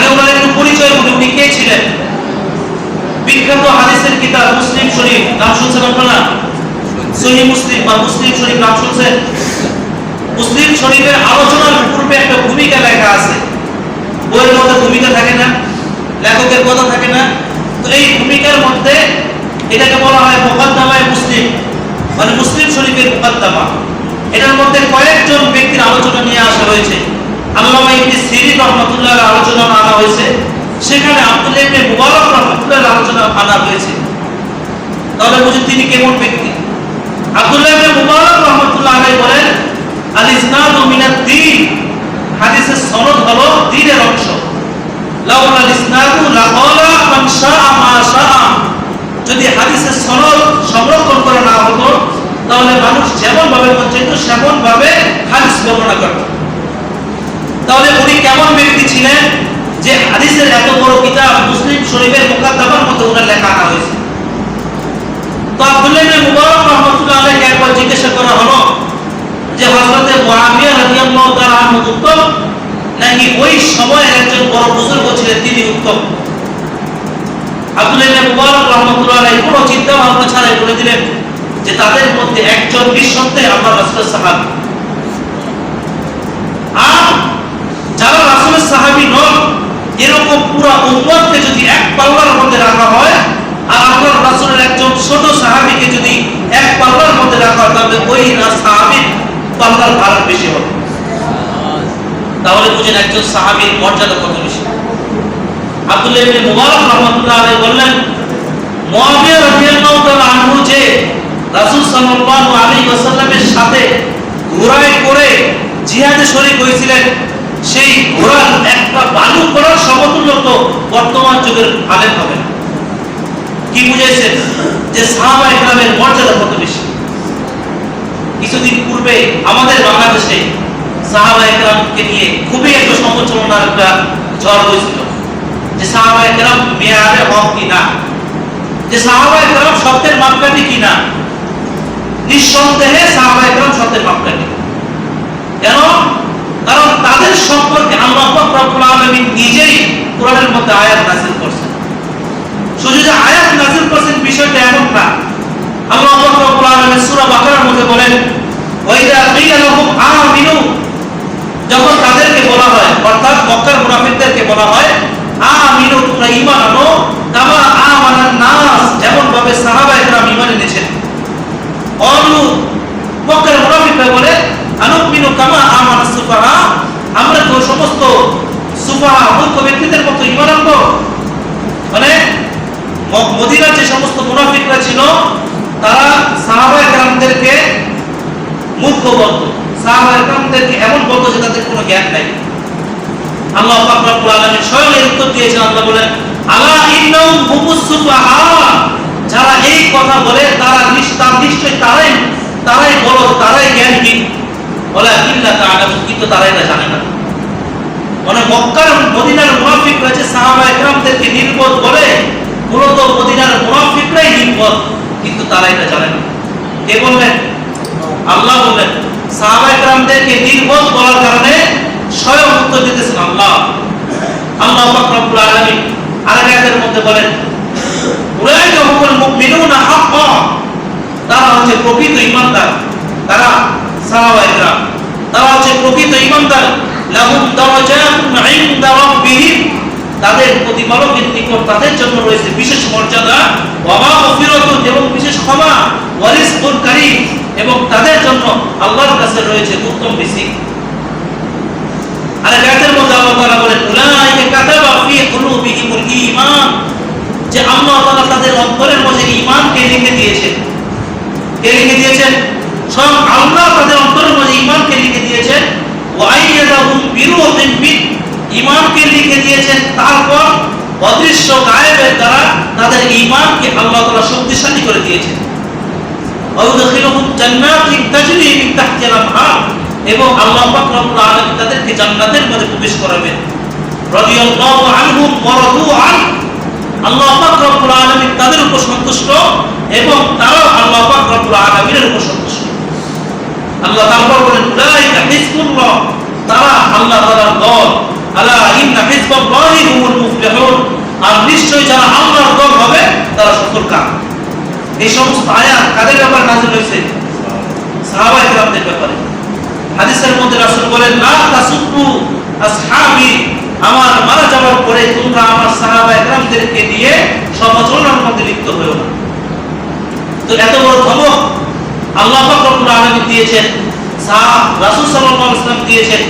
আগে ওনার একটু ভূমিকা থাকে না, লেখকের কথা থাকে না। তো এই ভূমিকার মধ্যে এটাকে বলা হয় মোকদ্দমায় মুসলিম মানে মুসলিম শরীফের মোকদ্দমা। এটার মধ্যে কয়েকজন ব্যক্তির আলোচনা নিয়ে আসা হয়েছে। আল্লামা ইবনে সিরিন রহমাতুল্লাহর আলোচনা আনা হয়েছে। সেখানে আব্দুল্লাহ ইবনে মুবারক আলোচনা আনা হয়েছে। তাহলে বুঝুন তিনি কেমন ব্যক্তি। ইবনে মুবারক রহমাতুল্লাহ বলেন আল ইসনাদু মিনাদ দ্বীন হাদিসের সনদ হলো দ্বীনের অংশ। লাউলা ইসনাদু লাকালা মান শাআ মা শাআ। যদি হাদিসের সনদ সংরক্ষণ করা না হতো তাহলে মানুষ যেমন ভাবে মন চাইতো সেমন ভাবে হাদিস বর্ণনা করত তাহলে উনি কেমন ব্যক্তি ছিলেন যে হাদিসের এত বড় কিতাব মুসলিম শরীফের মুকাদ্দামার মধ্যে ওনার লেখা আনা হয়েছে। তো আব্দুল্লাহ ইবনে মুবারক রাহমাতুল্লাহ আলাইহি একবার জিজ্ঞাসা করা হলো যে হযরতে মুআবিয়া রাদিয়াল্লাহু তাআলা আনহু উত্তম? নাকি ওই সময়ের একজন বড় বুজুর্গ ছিলেন তিনি উত্তম? আব্দুল্লাহ ইবনে মুবারক রাহমাতুল্লাহ আলাইহি কোনো চিন্তা ভাবনা ছাড়াই বলে দিলেন যে তাদের মধ্যে একজন নিঃসন্দেহে আল্লাহ রাসূলের সাহাবী আর যারা রাসূলের সাহাবী নন এরকম পুরো উম্মতকে যদি এক পাল্লার মধ্যে রাখা হয় আর আল্লাহর রাসূলের একজন ছোট সাহাবীকে যদি এক পাল্লার মধ্যে রাখা হয় তাহলে ওই না সাহাবীর পাল্লার ভার বেশি হবে। তাহলে বুঝেন একজন সাহাবীর মর্যাদা কত বেশি। সাথে ঘোড়ায় করে হয়েছিলেন, সেই ঘোড়ার একটা করার বর্তমান যুগের হবে কি বুঝাইছেন যে মর্যাদা কত বেশি? কিছুদিন পূর্বে আমাদের বাংলাদেশে সাহাবা নিয়ে খুবই একটা সমালোচনার একটা ঝড় হয়েছিল। যে সাহাবা মেয়ারে হক কিনা? যে সাহাবা সত্যের মাপকাঠি কিনা? নিঃসন্দেহে সাহাবা সত্যের মাপকাঠি। কেন? কারণ তাদের সম্পর্কে আলামিন নিজেই কোরআনের মধ্যে আয়াত নাযিল করছেন। শুধু যে আয়াত নাযিল করছেন বিষয়টা এমন না রব্বুল আলামিন সূরা বাকারার মধ্যে বলেন, ওয়াইদা কিলা লাহুম আমিনু যখন তাদেরকে বলা হয়, অর্থাৎ মক্কার মুনাফিকদেরকে বলা হয়, আমিনু, তোমরা ঈমান আনো, কামা আমানান নাস যেমন ভাবে সাহাবা একরাম ঈমান এনেছেন। অলু মক্কার মুনাফিকরা বলে, আনুমিনু কামা আমানা সুফাহা আমরা তো সমস্ত সুফাহা মূর্খ ব্যক্তিদের মতো ঈমান আনব। মানে মদিনার যে সমস্ত মুনাফিকরা ছিল তারা সাহাবা একরামদেরকে মূর্খ বলতো সাহাবা একরামদেরকে এমন বলতো কোনো জ্ঞান নাই। আল্লাহ আল্লাহ বলেন, আলা ইন্নাহুম যারা এই কথা বলে, তারা নিশ্চয় নিশ্চয় তারাই তারাই বলো তারাই জ্ঞানহীন বলে ইল্লা তাআলাম কিন্তু তারা এটা জানে না। মানে মক্কার মদিনার মুনাফিকরা যে সাহাবা একরামদেরকে নির্বোধ বলে, মূলত মদিনার মুনাফিকরাই নির্বোধ। কিন্তু তারা এটা জানে না। কে বললেন? আল্লাহ বললেন সাহাবা একরামদেরকে নির্বোধ বলার কারণে স্বয়ং উত্তর দিতেছেন আল্লাহ। আল্লাহ রব্বুল আলামিন আরেক মধ্যে বলেন, উলাইকা হুমুল মুমিনুনা হাক্কান তারা হচ্ছে প্রকৃত ঈমানদার। তারা সাহাবা একরাম তারা হচ্ছে প্রকৃত ঈমানদার। লাহুম দারাজাতুন ইনদা রাব্বিহিম। তাদের প্রতিপালকের নিকট তাদের জন্য রয়েছে বিশেষ মর্যাদা। ওয়া মাগফিরাতুন ক্ষমা ওয়া রিজকুন কারীম এবং তাদের জন্য আল্লাহর কাছে রয়েছে উত্তম আর মধ্যে আল্লাহ তাআলা বলেন উলাইকা কাতাবা ফি কুলুবিহিমুল ঈমান। যে আল্লাহ তাআলা তাদের অন্তরের মধ্যে ঈমানকে লিখে দিয়েছেন। কে লিখে দিয়েছেন? স্বয়ং আল্লাহ তাদের অন্তরের মধ্যে ঈমানকে লিখে দিয়েছেন। মিন। ঈমানকে লিখে দিয়েছেন। তারপর অদৃশ্য গায়েবের দ্বারা তাদের ঈমানকে আল্লাহ তাআলা শক্তিশালী করে দিয়েছেন। এবং তারা আল্লাহ রব্বুল উপর সন্তুষ্ট আল্লাহ তারপর বলেন তারা আল্লাহ তাআলার দল। আলা ইন্না হিজবাল্লাহি হুমুল নিশ্চয় যারা আল্লাহর দল হবে, তারা সফল এই সমস্ত আয়াত কাদের ব্যাপারে নাজিল হয়েছে? সাহাবা একরামদের ব্যাপারে। হাদিসের মধ্যে রাসূল বলেন, লা তাসুব্বু আসহাবি, আমার মারা যাওয়ার পরে তোমরা আমার সাহাবা একরামদেরকে নিয়ে সমালোচনার মধ্যে লিপ্ত হয়েও না। তো এত বড় ধমক আল্লাহ পাক রব্বুল আলামিন দিয়েছেন, সাহাব রাসূল সাল্লাল্লাহু আলাইহি দিয়েছেন,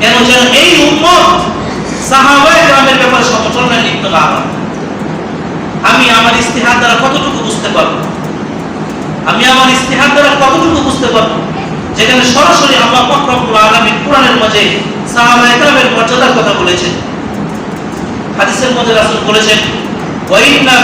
কেন যেন এই উম্মত সাহাবা একরামের ব্যাপারে সমালোচনায় লিপ্ত না হয়। আমি আমার ইস্তিহার দ্বারা কতটুকু বুঝতে পারব? আমি আমার ইস্তেহার দ্বারা কতটুকু বুঝতে পারব? যেখানে সরাসরি আল্লাহ পাক আলমীর কোরআনের মাঝে সাহাবা একরামের মর্যাদার কথা বলেছেন। হাদিসের মধ্যে রাসূল বলেছেন ওয়াইন্না